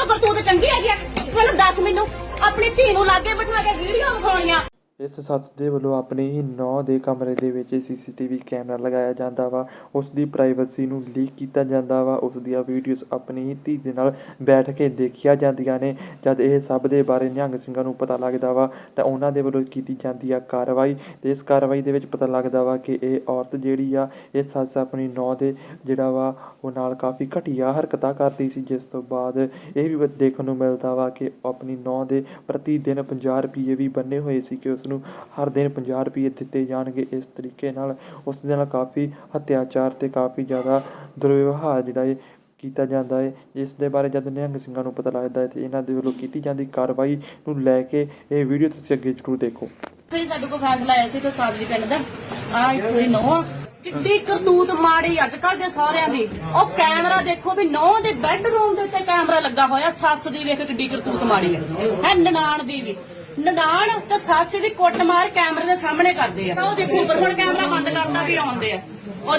ਕੋ ਕਰਤੂਤ ਚੰਗੀ ਹੈਗੀ ਆ। ਮੈਨੂੰ ਦੱਸ ਮੈਨੂੰ, ਆਪਣੀ ਧੀ ਨੂੰ ਲਾਗੇ ਬਿਠਾ ਕੇ ਵੀਡੀਓ ਇਸ ਸੱਸ ਦੇ ਵੱਲੋਂ ਆਪਣੀ ਹੀ ਨੌ ਦੇ ਕਮਰੇ ਦੇ ਵਿੱਚ ਸੀ ਸੀ ਟੀ ਵੀ ਕੈਮਰਾ ਲਗਾਇਆ ਜਾਂਦਾ ਵਾ। ਉਸ ਦੀ ਪ੍ਰਾਈਵੇਸੀ ਨੂੰ ਲੀਕ ਕੀਤਾ ਜਾਂਦਾ ਵਾ। ਉਸ ਦੀਆਂ ਵੀਡੀਓਜ਼ ਆਪਣੀ ਹੀ ਧੀ ਦੇ ਨਾਲ ਬੈਠ ਕੇ ਦੇਖੀਆਂ ਜਾਂਦੀਆਂ ਨੇ। ਜਦ ਇਹ ਸਭ ਦੇ ਬਾਰੇ ਨਿਹੰਗ ਸਿੰਘਾਂ ਨੂੰ ਪਤਾ ਲੱਗਦਾ ਵਾ, ਤਾਂ ਉਹਨਾਂ ਦੇ ਵੱਲੋਂ ਕੀਤੀ ਜਾਂਦੀ ਆ ਕਾਰਵਾਈ। ਤੇ ਇਸ ਕਾਰਵਾਈ ਦੇ ਵਿੱਚ ਪਤਾ ਲੱਗਦਾ ਵਾ ਕਿ ਇਹ ਔਰਤ ਜਿਹੜੀ ਆ, ਇਹ ਸੱਸ ਆਪਣੀ ਨੌ ਦੇ ਜਿਹੜਾ ਵਾ, ਉਹ ਨਾਲ ਕਾਫੀ ਘਟੀਆ ਹਰਕਤਾਂ ਕਰਦੀ ਸੀ। ਜਿਸ ਤੋਂ ਬਾਅਦ ਇਹ ਵੀ ਦੇਖਣ ਨੂੰ ਮਿਲਦਾ ਵਾ ਕਿ ਆਪਣੀ ਨੌ ਦੇ ਪ੍ਰਤੀ ਦਿਨ 50 ਰੁਪਏ ਵੀ ਬੰਨੇ ਹੋਏ ਸੀ ਕਿ ਉਸ ਨੂੰ ਹਰ ਦਿਨ 50 ਰੁਪਏ ਦਿੱਤੇ ਜਾਣਗੇ। ਇਸ ਤਰੀਕੇ ਨਾਲ ਉਸ ਦੇ ਨਾਲ ਕਾਫੀ ਅਤਿਆਚਾਰ ਤੇ ਕਾਫੀ ਜ਼ਿਆਦਾ ਦੁਰਵਿਵਹਾਰ ਜਿਹੜਾ ਇਹ ਕੀਤਾ ਜਾਂਦਾ ਹੈ ਇਸ ਦੇ ਬਾਰੇ ਜਦ ਨਿਹੰਗ ਸਿੰਘਾਂ ਨੂੰ ਪਤਾ ਲੱਗਦਾ ਹੈ ਤੇ ਇਹਨਾਂ ਦੇ ਵੱਲੋਂ ਕੀਤੀ ਜਾਂਦੀ ਕਾਰਵਾਈ ਨੂੰ ਲੈ ਕੇ ਇਹ ਵੀਡੀਓ ਤੁਸੀਂ ਅੱਗੇ ਜ਼ਰੂਰ ਦੇਖੋ। ਫਿਰ ਸਾਡੇ ਕੋਲ ਫੈਸਲਾ ਆਇਆ ਸੀ ਤੇ ਸਾਡੀ ਪਿੰਡ ਦਾ। ਆ ਇੱਕ ਕੋਈ ਕਿੱਡੀ ਕਰਤੂਤ ਮਾੜੀ ਅੱਜ ਕੱਲ ਦੇ ਸਾਰਿਆਂ ਦੀ। ਉਹ ਕੈਮਰਾ ਦੇਖੋ ਵੀ ਨੌ ਦੇ ਬੈੱਡਰੂਮ ਦੇ ਉੱਤੇ ਕੈਮਰਾ ਲੱਗਾ ਹੋਇਆ, ਸੱਸ ਦੀ ਵੇਖ ਕਿੱਡੀ ਕਰਤੂਤ ਮਾੜੀ ਹੈ ਹੈ ਨਨਾਣ ਦੀ ਵੀ। ਨਨਾਣ ਤੇ ਸੱਸ ਦੀ ਕੁੱਟ ਕੈਮਰੇ ਦੇ ਸਾਹਮਣੇ ਕਰਦੇ ਆ। ਤਾਂ ਉਹ ਦੇਖੋ ਉੱਪਰ ਹੁਣ ਕੈਮਰਾ ਬੰਦ ਕਰਤਾ ਵੀ ਆਉਂਦੇ ਆ। ਉਹ